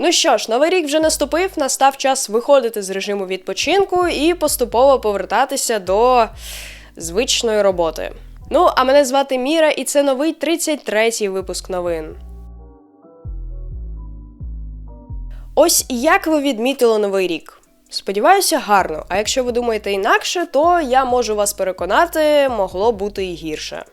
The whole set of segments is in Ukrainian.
Ну що ж, новий рік вже наступив, настав час виходити з режиму відпочинку і поступово повертатися до звичної роботи. Ну, а мене звати Міра, і це новий 33-й випуск новин. Ось як ви відмітили новий рік. Сподіваюся, гарно. А якщо ви думаєте інакше, то я можу вас переконати, могло бути і гірше.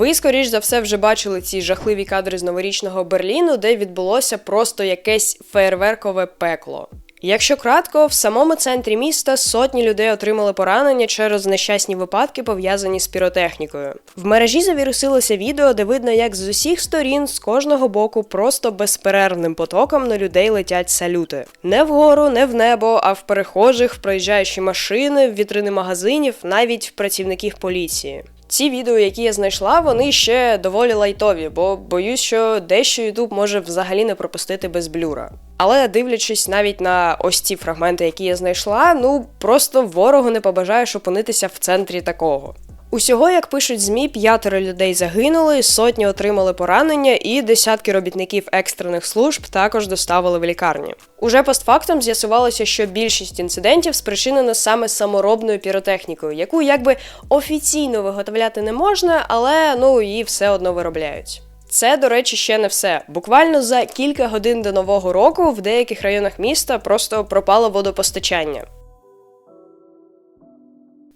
Ви, скоріш за все, вже бачили ці жахливі кадри з новорічного Берліну, де відбулося просто якесь фейерверкове пекло. Якщо кратко, в самому центрі міста сотні людей отримали поранення через нещасні випадки, пов'язані з піротехнікою. В мережі завірусилося відео, де видно, як з усіх сторін, з кожного боку, просто безперервним потоком на людей летять салюти. Не вгору, не в небо, а в перехожих, в проїжджаючі машини, в вітрини магазинів, навіть в працівників поліції. Ці відео, які я знайшла, вони ще доволі лайтові, бо боюсь, що дещо Ютуб може взагалі не пропустити без блюра. Але дивлячись навіть на ось ці фрагменти, які я знайшла, ну просто ворогу не побажаєш опинитися в центрі такого. Усього, як пишуть змі, п'ятеро людей загинули, сотні отримали поранення, і десятки робітників екстрених служб також доставили в лікарні. Уже постфактом з'ясувалося, що більшість інцидентів спричинена саме саморобною піротехнікою, яку якби офіційно виготовляти не можна, але ну її все одно виробляють. Це, до речі, ще не все. Буквально за кілька годин до нового року в деяких районах міста просто пропало водопостачання.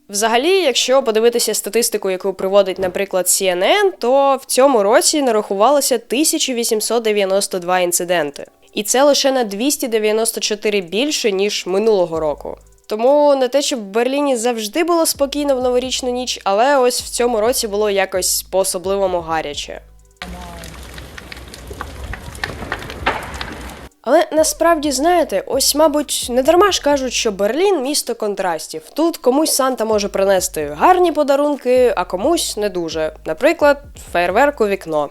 Взагалі, якщо подивитися статистику, яку приводить, наприклад, CNN, то в цьому році нарахувалося 1892 інциденти. І це лише на 294 більше, ніж минулого року. Тому не те, щоб в Берліні завжди було спокійно в новорічну ніч, але ось в цьому році було якось по-особливому гаряче. Але насправді знаєте, ось, мабуть, не дарма ж кажуть, що Берлін місто контрастів. Тут комусь Санта може принести гарні подарунки, а комусь не дуже. Наприклад, фейерверк у вікно.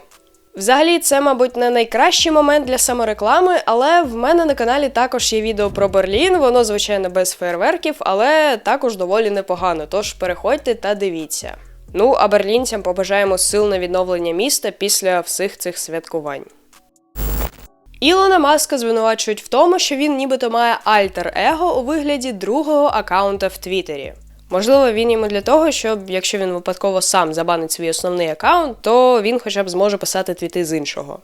Взагалі, це, мабуть, не найкращий момент для самореклами, але в мене на каналі також є відео про Берлін. Воно, звичайно, без фейерверків, але також доволі непогано. Тож переходьте та дивіться. Ну а берлінцям побажаємо сил на відновлення міста після всіх цих святкувань. Ілона Маска звинувачують в тому, що він нібито має альтер-его у вигляді другого аккаунта в Твіттері. Можливо, він йому для того, щоб якщо він випадково сам забанить свій основний аккаунт, то він хоча б зможе писати твіти з іншого.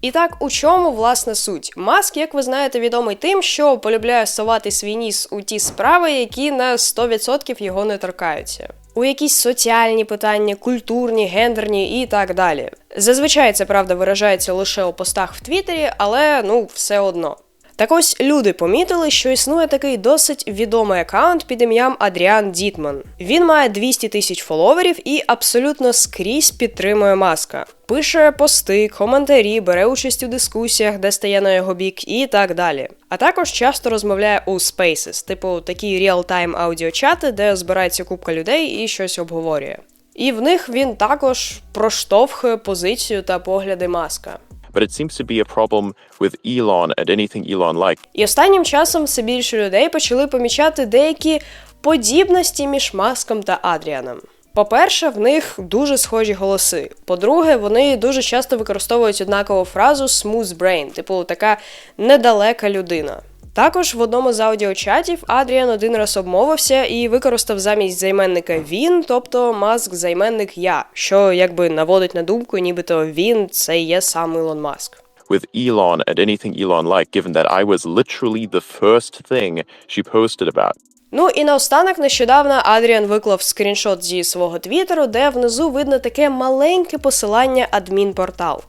І так, у чому власне суть? Маск, як ви знаєте, відомий тим, що полюбляє совати свій ніс у ті справи, які на 100% його не торкаються. У якісь соціальні питання, культурні, гендерні і так далі. Зазвичай це правда виражається лише у постах в Твіттері, але ну все одно. Так ось люди помітили, що існує такий досить відомий аккаунт під ім'ям Адріан Дітман. Він має 200 тисяч фоловерів і абсолютно скрізь підтримує маска. Пише пости, коментарі, бере участь у дискусіях, де стає на його бік, і так далі. А також часто розмовляє у Spaces, типу такі реал-тайм аудіочати, де збирається купка людей і щось обговорює. І в них він також проштовхує позицію та погляди маска. But it seems to be a problem with Elon and anything Elon like. І останнім часом все більше людей почали помічати деякі подібності між Маском та Адріаном. По-перше, в них дуже схожі голоси. По-друге, вони дуже часто використовують однакову фразу smooth brain, типу така недалека людина. Також в одному з аудіочатів Адріан один раз обмовився і використав замість займенника він, тобто маск займенник я, що якби наводить на думку, нібито він це є сам Ілон Маск. With Elon and anything Elon like, given that I was literally the first thing she posted about. Ну і наостанок нещодавно Адріан виклав скріншот зі свого твіттеру, де внизу видно таке маленьке посилання адмінпортал.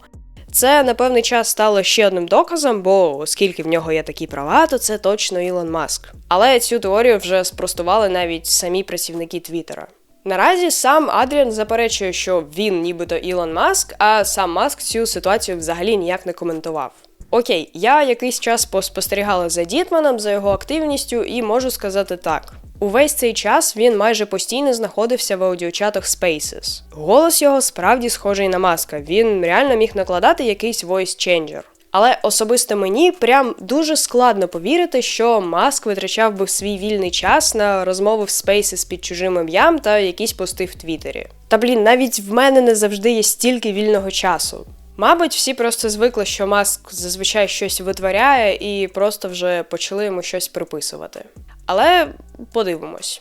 Це на певний час стало ще одним доказом, бо оскільки в нього є такі права, то це точно Ілон Маск. Але цю теорію вже спростували навіть самі працівники Твіттера. Наразі сам Адріан заперечує, що він нібито Ілон Маск, а сам Маск цю ситуацію взагалі ніяк не коментував. Окей, я якийсь час поспостерігала за Дітманом, за його активністю, і можу сказати так: увесь цей час він майже постійно знаходився в аудіочатах Spaces. Голос його справді схожий на маска. Він реально міг накладати якийсь voice changer. Але особисто мені прям дуже складно повірити, що Маск витрачав би свій вільний час на розмови в спейси під чужим ім'ям та якісь пости в Твіттері. Та блін, навіть в мене не завжди є стільки вільного часу. Мабуть, всі просто звикли, що Маск зазвичай щось витворяє і просто вже почали йому щось приписувати. Але подивимось.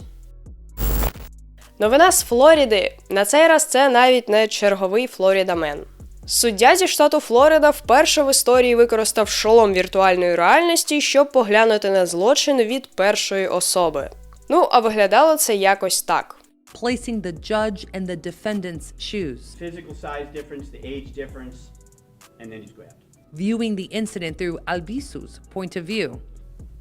Новина з Флоріди. На цей раз це навіть не черговий Флорідамен. Суддя зі штату Флорида вперше в історії використав шолом віртуальної реальності, щоб поглянути на злочин від першої особи. Ну, а виглядало це якось так. placing the judge and the defendant's shoes, physical size difference, the age difference, and then he's grabbed. viewing the incident through Albisu's point of view.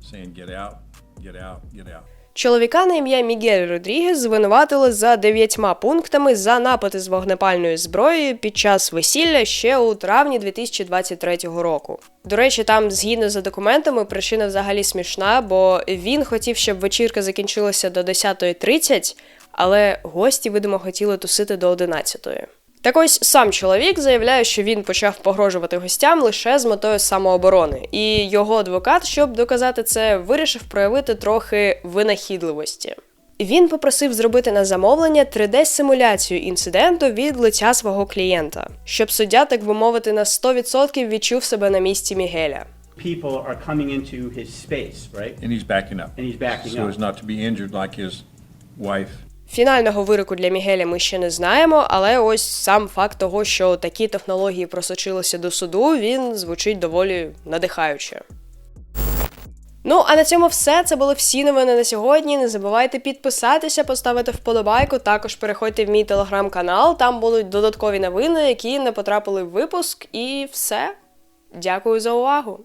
saying, get out, get out, get out. Чоловіка на ім'я Мігель Родрігес звинуватили за дев'ятьма пунктами за напади з вогнепальною зброєю під час весілля ще у травні 2023 року. До речі, там, згідно за документами, причина взагалі смішна, бо він хотів, щоб вечірка закінчилася до 10.30, але гості, видимо, хотіли тусити до 11.00. Так ось сам чоловік заявляє, що він почав погрожувати гостям лише з метою самооборони, і його адвокат, щоб доказати це, вирішив проявити трохи винахідливості. Він попросив зробити на замовлення 3D-симуляцію інциденту від лиця свого клієнта, щоб суддя, так би мовити, на 100% відчув себе на місці Мігеля. People are coming into his space, right? And he's backing up. And he's backing So up. as not to be injured like his wife. Фінального вироку для Мігеля ми ще не знаємо, але ось сам факт того, що такі технології просочилися до суду, він звучить доволі надихаюче. Ну, а на цьому все. Це були всі новини на сьогодні. Не забувайте підписатися, поставити вподобайку. Також переходьте в мій телеграм-канал. Там будуть додаткові новини, які не потрапили в випуск. І все. Дякую за увагу!